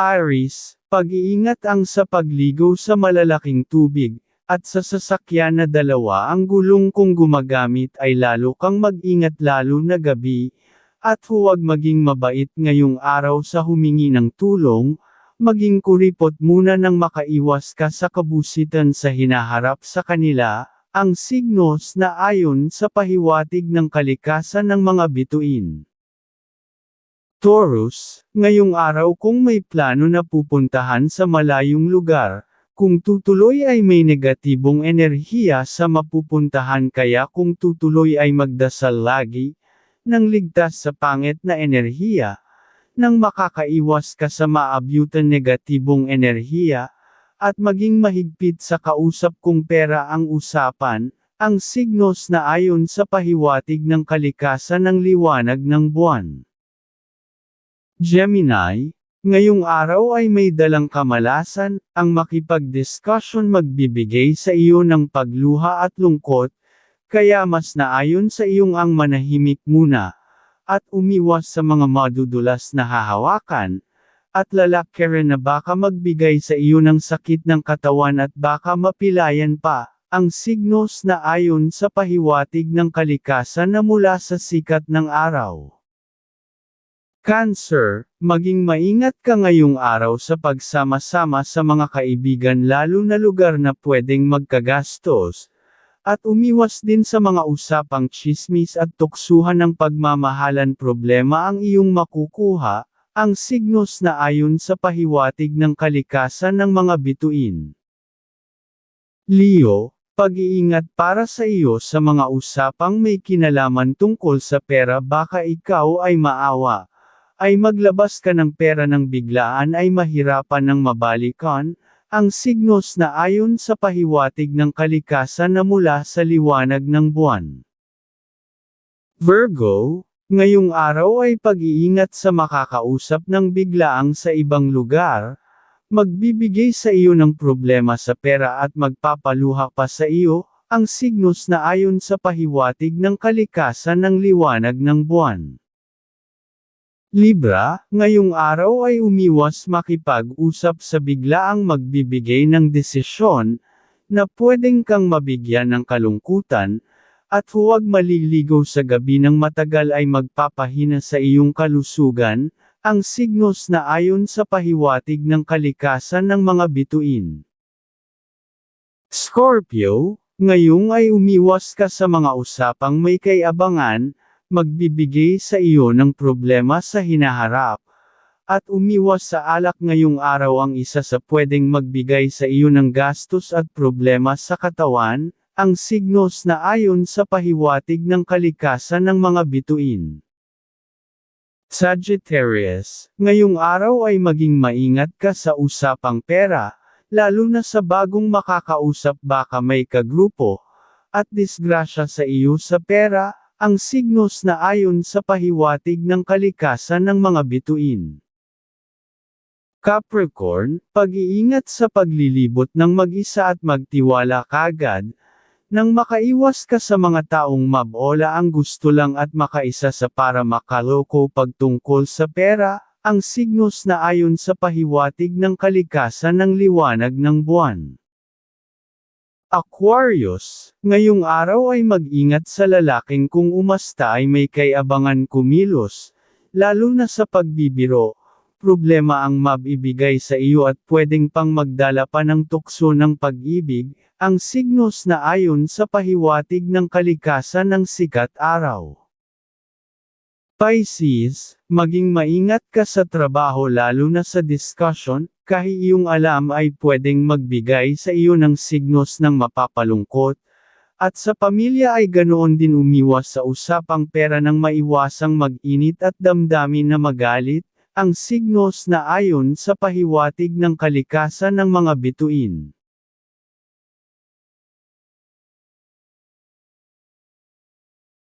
Aris, pag-iingat ang sa pagligo sa malalaking tubig, at sa sasakyan na dalawa ang gulong kung gumagamit ay lalo kang mag-ingat lalo na gabi, at huwag maging mabait ngayong araw sa humingi ng tulong, maging kuripot muna nang makaiwas ka sa kabusitan sa hinaharap sa kanila, ang signos na ayon sa pahiwatig ng kalikasan ng mga bituin. Taurus, ngayong araw kung may plano na pupuntahan sa malayong lugar, kung tutuloy ay may negatibong enerhiya sa mapupuntahan kaya kung tutuloy ay magdasal lagi, nang ligtas sa pangit na enerhiya, nang makakaiwas ka sa maabyutan negatibong enerhiya, at maging mahigpit sa kausap kung pera ang usapan, ang signos na ayon sa pahiwatig ng kalikasan ng liwanag ng buwan. Gemini, Ngayong araw ay may dalang kamalasan, ang makipag-discussion magbibigay sa iyo ng pagluha at lungkot, kaya mas naayon sa iyong ang manahimik muna, at umiwas sa mga madudulas na hahawakan, at lalaki rin na baka magbigay sa iyo ng sakit ng katawan at baka mapilayan pa, ang signos na ayon sa pahiwatig ng kalikasan na mula sa sikat ng araw. Cancer, maging maingat ka ngayong araw sa pagsama-sama sa mga kaibigan lalo na lugar na pwedeng magkagastos, at umiwas din sa mga usapang chismis at tuksuhan ng pagmamahalan. Problema ang iyong makukuha, ang signos na ayon sa pahiwatig ng kalikasan ng mga bituin. Leo, pag-iingat para sa iyo sa mga usapang may kinalaman tungkol sa pera. Baka ikaw ay maawa ay maglabas ka ng pera ng biglaan ay mahirapan ng mabalikan, ang signos na ayon sa pahiwatig ng kalikasan na mula sa liwanag ng buwan. Virgo, ngayong araw ay pag-iingat sa makakausap ng biglaang sa ibang lugar, magbibigay sa iyo ng problema sa pera at magpapaluha pa sa iyo, ang signos na ayon sa pahiwatig ng kalikasan ng liwanag ng buwan. Libra, ngayong araw ay umiwas makipag-usap sa biglaang magbibigay ng desisyon, na pwedeng kang mabigyan ng kalungkutan, at huwag maliligaw sa gabi ng matagal ay magpapahina sa iyong kalusugan, ang signos na ayon sa pahiwatig ng kalikasan ng mga bituin. Scorpio, ngayong ay umiwas ka sa mga usapang may kayabangan, magbibigay sa iyo ng problema sa hinaharap, at umiwas sa alak ngayong araw ang isa sa pwedeng magbigay sa iyo ng gastos at problema sa katawan, ang signos na ayon sa pahiwatig ng kalikasan ng mga bituin. Sagittarius, ngayong araw ay maging maingat ka sa usapang pera, lalo na sa bagong makakausap baka may kagrupo, at disgrasya sa iyo sa pera, ang signos na ayon sa pahiwatig ng kalikasan ng mga bituin. Capricorn, pag-iingat sa paglilibot ng mag-isa at magtiwala kagad, nang makaiwas ka sa mga taong mabola ang gusto lang at makaisa sa para makaloko pagtungkol sa pera, ang signos na ayon sa pahiwatig ng kalikasan ng liwanag ng buwan. Aquarius, ngayong araw ay mag-ingat sa lalaking kung umasta ay may kayabangan kumilos, lalo na sa pagbibiro, problema ang mabibigay sa iyo at pwedeng pang magdala pa ng tukso ng pag-ibig, ang signos na ayon sa pahiwatig ng kalikasan ng sikat araw. Pisces, maging maingat ka sa trabaho lalo na sa discussion, kahit iyong alam ay pwedeng magbigay sa iyo ng signos ng mapapalungkot, at sa pamilya ay ganoon din umiwas sa usapang pera ng maiwasang mag-init at damdamin na magalit, ang signos na ayon sa pahiwatig ng kalikasan ng mga bituin.